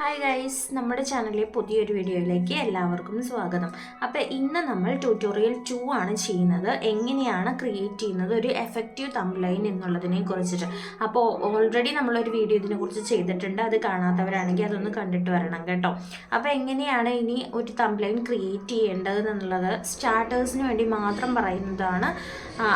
Hi guys നമ്മുടെ ചാനലിലെ പുതിയൊരു വീഡിയോയിലേക്ക് എല്ലാവർക്കും സ്വാഗതം. അപ്പോൾ ഇന്ന് നമ്മൾ ട്യൂട്ടോറിയൽ ടു ആണ് ചെയ്യുന്നത്. എങ്ങനെയാണ് ക്രിയേറ്റ് ചെയ്യുന്നത്? ഒരു എഫക്റ്റീവ് തംബ്ലൈൻ എന്നുള്ളതിനെ കുറിച്ചിട്ട്. അപ്പോൾ ഓൾറെഡി നമ്മളൊരു വീഡിയോ ഇതിനെക്കുറിച്ച് ചെയ്തിട്ടുണ്ട്. അത് കാണാത്തവരാണെങ്കിൽ അതൊന്ന് കണ്ടിട്ട് വരണം കേട്ടോ. അപ്പോൾ എങ്ങനെയാണ് ഇനി ഒരു തംബ്ലൈൻ ക്രിയേറ്റ് ചെയ്യേണ്ടത് എന്നുള്ളത്? സ്റ്റാർട്ടേഴ്സിന് വേണ്ടി മാത്രം പറയുന്നതാണ്.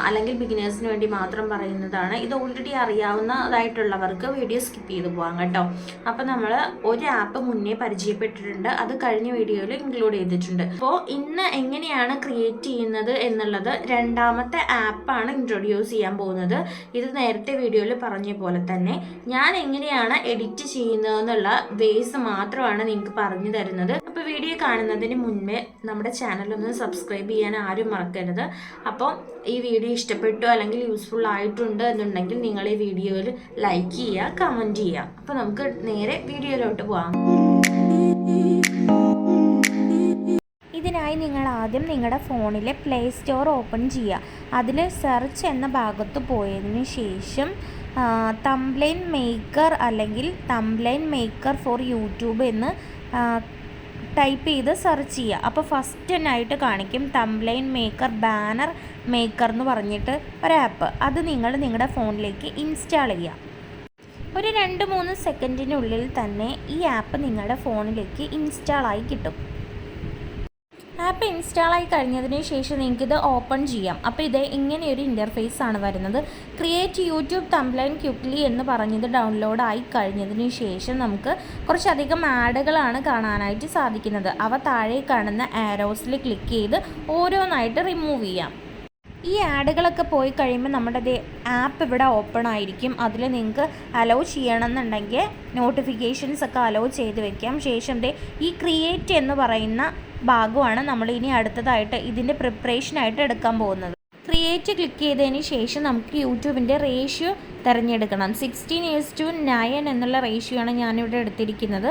അല്ലെങ്കിൽ ബിഗിനേഴ്സിന് വേണ്ടി മാത്രം പറയുന്നതാണ്. ഇത് ഓൾറെഡി അറിയാവുന്നതായിട്ടുള്ളവർക്ക് വീഡിയോ സ്കിപ്പ് ചെയ്ത് പോകാം കേട്ടോ. അപ്പോൾ നമ്മൾ ഒരു ആപ്പ് മുന്നേ പരിചയപ്പെട്ടിട്ടുണ്ട്. അത് കഴിഞ്ഞ വീഡിയോയിൽ ഇൻക്ലൂഡ് ചെയ്തിട്ടുണ്ട്. അപ്പോൾ ഇന്ന് എങ്ങനെയാണ് ക്രിയേറ്റ് ചെയ്യുന്നത് എന്നുള്ളത് രണ്ടാമത്തെ ആപ്പാണ് ഇൻട്രൊഡ്യൂസ് ചെയ്യാൻ പോകുന്നത്. ഇത് നേരത്തെ വീഡിയോയിൽ പറഞ്ഞ പോലെ തന്നെ ഞാൻ എങ്ങനെയാണ് എഡിറ്റ് ചെയ്യുന്നത് എന്നുള്ള വേസ് മാത്രമാണ് നിങ്ങൾക്ക് പറഞ്ഞു തരുന്നത്. അപ്പോൾ വീഡിയോ കാണുന്നതിന് മുൻപേ നമ്മുടെ ചാനൽ ഒന്ന് സബ്സ്ക്രൈബ് ചെയ്യാൻ ആരും മറക്കരുത്. അപ്പോൾ ഈ വീഡിയോ ഇഷ്ടപ്പെട്ടു അല്ലെങ്കിൽ യൂസ്ഫുൾ ആയിട്ടുണ്ട് എന്നുണ്ടെങ്കിൽ നിങ്ങൾ ഈ വീഡിയോയിൽ ലൈക്ക് ചെയ്യുക കമന്റ് ചെയ്യുക. അപ്പോൾ നമുക്ക് നേരെ വീഡിയോയിലോട്ട് പോകാം ഇതിനായി നിങ്ങൾ ആദ്യം നിങ്ങളുടെ ഫോണിലെ പ്ലേ സ്റ്റോർ ഓപ്പൺ ചെയ്യുക. അതിൽ സെർച്ച് എന്ന ഭാഗത്ത് പോയതിന് ശേഷം തംബ്ലൈൻ മേക്കർ അല്ലെങ്കിൽ തംബ്ലൈൻ മേക്കർ ഫോർ യൂട്യൂബ് എന്ന് ടൈപ്പ് ചെയ്ത് സെർച്ച് ചെയ്യുക. അപ്പോൾ ഫസ്റ്റ് ഫസ്റ്റിനായിട്ട് കാണിക്കും തംബ്ലൈൻ മേക്കർ ബാനർ മേക്കർ എന്ന് പറഞ്ഞിട്ട് ഒരു ആപ്പ് അത് നിങ്ങൾ നിങ്ങളുടെ ഫോണിലേക്ക് ഇൻസ്റ്റാൾ ചെയ്യുക. ഒരു രണ്ട് മൂന്ന് സെക്കൻഡിനുള്ളിൽ തന്നെ ഈ ആപ്പ് നിങ്ങളുടെ ഫോണിലേക്ക് ഇൻസ്റ്റാൾ ആയി കിട്ടും. ആപ്പ് ഇൻസ്റ്റാൾ ആയി കഴിഞ്ഞതിന് ശേഷം നിങ്ങൾക്കിത് ഓപ്പൺ ചെയ്യാം. അപ്പോൾ ഇത് ഇങ്ങനെയൊരു ഇന്റർഫേസ് ആണ് വരുന്നത്. ക്രിയേറ്റ് യൂട്യൂബ് തംബ്ലൈൻ ക്യുക്ലി എന്ന് പറഞ്ഞത് ഡൗൺലോഡ് ആയി കഴിഞ്ഞതിന് ശേഷം നമുക്ക് കുറച്ചധികം ആഡുകളാണ് കാണാനായിട്ട് സാധിക്കുന്നത്. അവ താഴെ കാണുന്ന ആരോസിൽ ക്ലിക്ക് ചെയ്ത് ഓരോന്നായിട്ട് റിമൂവ് ചെയ്യാം. ഈ ആഡുകളൊക്കെ പോയി കഴിയുമ്പോൾ നമ്മുടെ ആപ്പ് ഇവിടെ ഓപ്പൺ ആയിരിക്കും. അതിൽ നിങ്ങൾക്ക് അലോ ചെയ്യണമെന്നുണ്ടെങ്കിൽ നോട്ടിഫിക്കേഷൻസ് ഒക്കെ അലോ ചെയ്ത് വെക്കാം. ശേഷം ദേ ഈ ക്രിയേറ്റ് എന്ന് പറയുന്ന ഭാഗമാണ് നമ്മൾ ഇനി അടുത്തതായിട്ട് ഇതിന്റെ പ്രിപ്പറേഷനായിട്ട് എടുക്കാൻ പോകുന്നത്. ക്രിയേറ്റ് ക്ലിക്ക് ചെയ്തതിന് ശേഷം നമുക്ക് യൂട്യൂബിന്റെ റേഷ്യോ തിരഞ്ഞെടുക്കണം. സിക്സ്റ്റീൻ ഇയേഴ്സ് ടു നയൻ എന്നുള്ള റേഷ്യോ ആണ് ഞാനിവിടെ എടുത്തിരിക്കുന്നത്.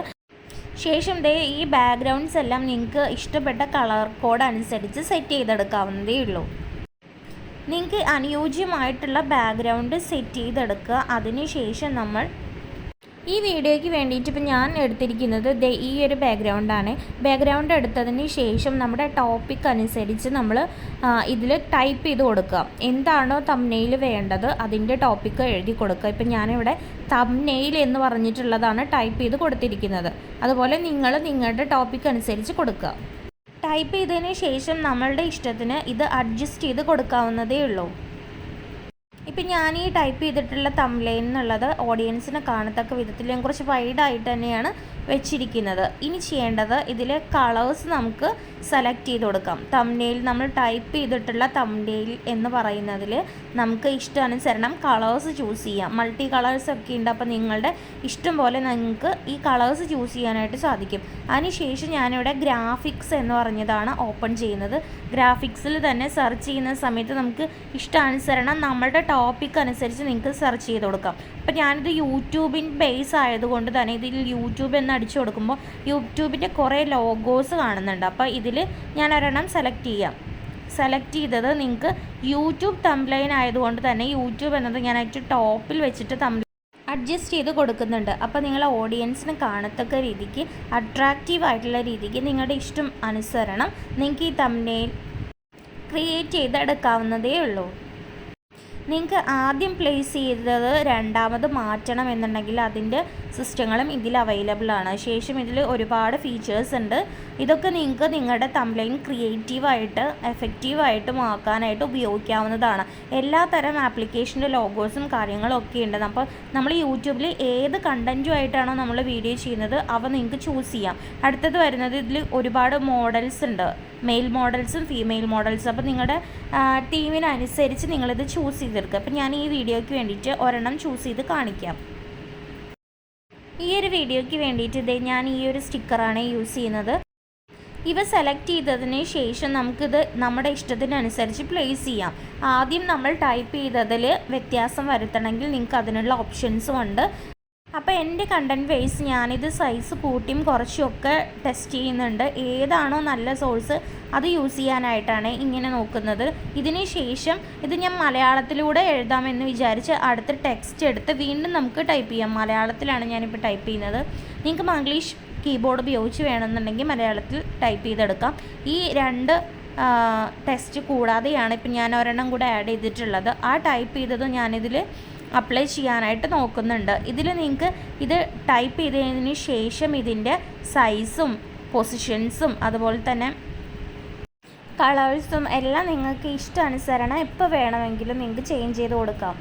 ശേഷം ദേ ഈ ബാക്ക്ഗ്രൗണ്ട്സ് എല്ലാം നിങ്ങൾക്ക് ഇഷ്ടപ്പെട്ട കളർ കോഡ് അനുസരിച്ച് സെറ്റ് ചെയ്തെടുക്കാവുന്നതേ ഉള്ളൂ നിങ്ങൾക്ക് അനുയോജ്യമായിട്ടുള്ള ബാക്ക്ഗ്രൗണ്ട് സെറ്റ് ചെയ്തെടുക്കുക. അതിനുശേഷം നമ്മൾ ഈ വീഡിയോയ്ക്ക് വേണ്ടിയിട്ട് ഇപ്പം ഞാൻ എടുത്തിരിക്കുന്നത് ദേ ഈ ഒരു ബാക്ക്ഗ്രൗണ്ടാണ് ബാക്ക്ഗ്രൗണ്ട് എടുത്തതിന് ശേഷം നമ്മുടെ ടോപ്പിക് അനുസരിച്ച് നമ്മൾ ഇതിൽ ടൈപ്പ് ചെയ്ത് കൊടുക്കുക. എന്താണോ തമ്നെയിൽ വേണ്ടത് അതിന്റെ ടോപ്പിക്ക് എഴുതി കൊടുക്കുക. ഇപ്പം ഞാനിവിടെ തമ്നെയിൽ എന്ന് പറഞ്ഞിട്ടുള്ളതാണ് ടൈപ്പ് ചെയ്ത് കൊടുത്തിരിക്കുന്നത്. അതുപോലെ നിങ്ങൾ നിങ്ങളുടെ ടോപ്പിക് അനുസരിച്ച് കൊടുക്കുക. ടൈപ്പ് ചെയ്തതിന് ശേഷം നമ്മളുടെ ഇഷ്ടത്തിന് ഇത് അഡ്ജസ്റ്റ് ചെയ്ത് കൊടുക്കാവുന്നതേ ഉള്ളൂ. ഇപ്പം ഞാൻ ഈ ടൈപ്പ് ചെയ്തിട്ടുള്ള തംലൈൻ എന്നുള്ളത് ഓഡിയൻസിന് കാണത്തക്ക വിധത്തിൽ കുറച്ച് വൈഡായിട്ട് തന്നെയാണ് വെച്ചിരിക്കുന്നത്. ഇനി ചെയ്യേണ്ടത് ഇതിൽ കളേഴ്സ് നമുക്ക് സെലക്ട് ചെയ്ത് കൊടുക്കാം. തമ്നെയിൽ നമ്മൾ ടൈപ്പ് ചെയ്തിട്ടുള്ള തമ്നെയിൽ എന്ന് പറയുന്നതിൽ നമുക്ക് ഇഷ്ടാനുസരണം കളേഴ്സ് ചൂസ് ചെയ്യാം. മൾട്ടി കളേഴ്സ് ഒക്കെ ഉണ്ട് അപ്പോൾ നിങ്ങളുടെ ഇഷ്ടം പോലെ നിങ്ങൾക്ക് ഈ കളേഴ്സ് ചൂസ് ചെയ്യാനായിട്ട് സാധിക്കും. അതിനുശേഷം ഞാനിവിടെ ഗ്രാഫിക്സ് എന്ന് പറഞ്ഞതാണ് ഓപ്പൺ ചെയ്യുന്നത്. ഗ്രാഫിക്സിൽ തന്നെ സെർച്ച് ചെയ്യുന്ന സമയത്ത് നമുക്ക് ഇഷ്ടാനുസരണം നമ്മളുടെ ടോപ്പിക് അനുസരിച്ച് നിങ്ങൾക്ക് സെർച്ച് ചെയ്ത് കൊടുക്കാം. അപ്പോൾ ഞാനിത് യൂട്യൂബിൻ ബേസ് ആയതുകൊണ്ട് തന്നെ ഇതിൽ യൂട്യൂബ് എന്ന് അടിച്ചു കൊടുക്കുമ്പോൾ യൂട്യൂബിന്റെ കുറേ ലോഗോസ് കാണുന്നുണ്ട്. അപ്പോൾ ഇതിൽ ഞാൻ ഒരെണ്ണം സെലക്ട് ചെയ്യാം. സെലക്ട് ചെയ്തത് നിങ്ങൾക്ക് യൂട്യൂബ് തംലൈൻ ആയതുകൊണ്ട് തന്നെ യൂട്യൂബ് എന്നത് ഞാൻ ഏറ്റവും ടോപ്പിൽ വെച്ചിട്ട് തംബ്ലൈൻ അഡ്ജസ്റ്റ് ചെയ്ത് കൊടുക്കുന്നുണ്ട്. അപ്പോൾ നിങ്ങൾ ഓഡിയൻസിന് കാണത്തക്ക രീതിക്ക് അട്രാക്റ്റീവ് ആയിട്ടുള്ള രീതിക്ക് നിങ്ങളുടെ ഇഷ്ടം അനുസരണം നിങ്ങൾക്ക് ഈ തമ്മിൽ ക്രിയേറ്റ് ചെയ്തെടുക്കാവുന്നതേ ഉള്ളൂ. നിങ്ങൾക്ക് ആദ്യം പ്ലേസ് ചെയ്തത് രണ്ടാമത് മാറ്റണം എന്നുണ്ടെങ്കിൽ അതിന്റെ സിസ്റ്റങ്ങളും ഇതിൽ അവൈലബിൾ ആണ്. ശേഷം ഇതിൽ ഒരുപാട് ഫീച്ചേഴ്സ് ഉണ്ട്. ഇതൊക്കെ നിങ്ങൾക്ക് നിങ്ങളുടെ തംലൈൻ ക്രിയേറ്റീവായിട്ട് എഫക്റ്റീവായിട്ട് ആക്കാനായിട്ട് ഉപയോഗിക്കാവുന്നതാണ്. എല്ലാ തരം ആപ്ലിക്കേഷന്റെ ലോഗോസും കാര്യങ്ങളും ഒക്കെ ഉണ്ട്. അപ്പോൾ നമ്മൾ യൂട്യൂബിൽ ഏത് കണ്ടന്റുമായിട്ടാണോ നമ്മൾ വീഡിയോ ചെയ്യുന്നത് അവ നിങ്ങൾക്ക് ചൂസ് ചെയ്യാം. അടുത്തത് വരുന്നത് ഇതിൽ ഒരുപാട് മോഡൽസ് ഉണ്ട്. മെയിൽ മോഡൽസും ഫീമെയിൽ മോഡൽസും അപ്പോൾ നിങ്ങളുടെ ടീമിനനുസരിച്ച് നിങ്ങളിത് ചൂസ് ചെയ്തെടുക്കുക. അപ്പോൾ ഞാൻ ഈ വീഡിയോയ്ക്ക് വേണ്ടിയിട്ട് ഒരെണ്ണം ചൂസ് ചെയ്ത് കാണിക്കാം. ഈ ഒരു വീഡിയോയ്ക്ക് വേണ്ടിയിട്ട് ഇതേ ഞാൻ ഈ ഒരു സ്റ്റിക്കറാണ് യൂസ് ചെയ്യുന്നത്. ഇവ സെലക്ട് ചെയ്തതിന് ശേഷം നമുക്കിത് നമ്മുടെ ഇഷ്ടത്തിനനുസരിച്ച് പ്ലേസ് ചെയ്യാം. ആദ്യം നമ്മൾ ടൈപ്പ് ചെയ്തതിൽ വ്യത്യാസം വരുത്തണമെങ്കിൽ നിങ്ങൾക്ക് അതിനുള്ള ഓപ്ഷൻസും ഉണ്ട്. അപ്പോൾ എന്റെ കണ്ടന്റ് വെയ്സ് ഞാനിത് സൈസ് കൂട്ടിയും കുറച്ചുമൊക്കെ ടെസ്റ്റ് ചെയ്യുന്നുണ്ട്. ഏതാണോ നല്ല സോഴ്സ് അത് യൂസ് ചെയ്യാനായിട്ടാണ് ഇങ്ങനെ നോക്കുന്നത്. ഇതിന് ശേഷം ഇത് ഞാൻ മലയാളത്തിലൂടെ എഴുതാമെന്ന് വിചാരിച്ച് അടുത്ത ടെക്സ്റ്റ് എടുത്ത് വീണ്ടും നമുക്ക് ടൈപ്പ് ചെയ്യാം. മലയാളത്തിലാണ് ഞാനിപ്പോൾ ടൈപ്പ് ചെയ്യുന്നത്. നിങ്ങൾക്ക് മംഗ്ലീഷ് കീബോർഡ് ഉപയോഗിച്ച് വേണമെന്നുണ്ടെങ്കിൽ മലയാളത്തിൽ ടൈപ്പ് ചെയ്തെടുക്കാം. ഈ രണ്ട് ടെസ്റ്റ് കൂടാതെയാണ് ഇപ്പം ഞാൻ ഒരെണ്ണം കൂടെ ആഡ് ചെയ്തിട്ടുള്ളത്. ആ ടൈപ്പ് ചെയ്തത് ഞാനിതിൽ അപ്ലൈ ചെയ്യാനായിട്ട് നോക്കുന്നുണ്ട്. ഇതിൽ നിങ്ങൾക്ക് ഇത് ടൈപ്പ് ചെയ്തതിന് ശേഷം ഇതിന്റെ സൈസും പൊസിഷൻസും അതുപോലെ തന്നെ കളേഴ്സും എല്ലാം നിങ്ങൾക്ക് ഇഷ്ടാനുസരണം എപ്പോൾ വേണമെങ്കിലും നിങ്ങൾക്ക് ചേഞ്ച് ചെയ്ത് കൊടുക്കാം.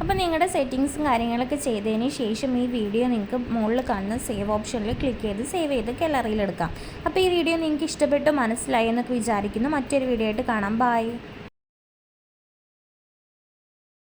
അപ്പോൾ നിങ്ങളുടെ സെറ്റിങ്സും കാര്യങ്ങളൊക്കെ ചെയ്തതിന് ശേഷം ഈ വീഡിയോ നിങ്ങൾക്ക് മുകളിൽ കാണുന്ന സേവ് ഓപ്ഷനിൽ ക്ലിക്ക് ചെയ്ത് സേവ് ചെയ്ത് ഗാലറിയിൽ എടുക്കാം. അപ്പോൾ ഈ വീഡിയോ നിങ്ങൾക്ക് ഇഷ്ടപ്പെട്ടു മനസ്സിലായി എന്നൊക്കെ വിചാരിക്കുന്നു. മറ്റൊരു വീഡിയോ ആയിട്ട് കാണാം. ബൈ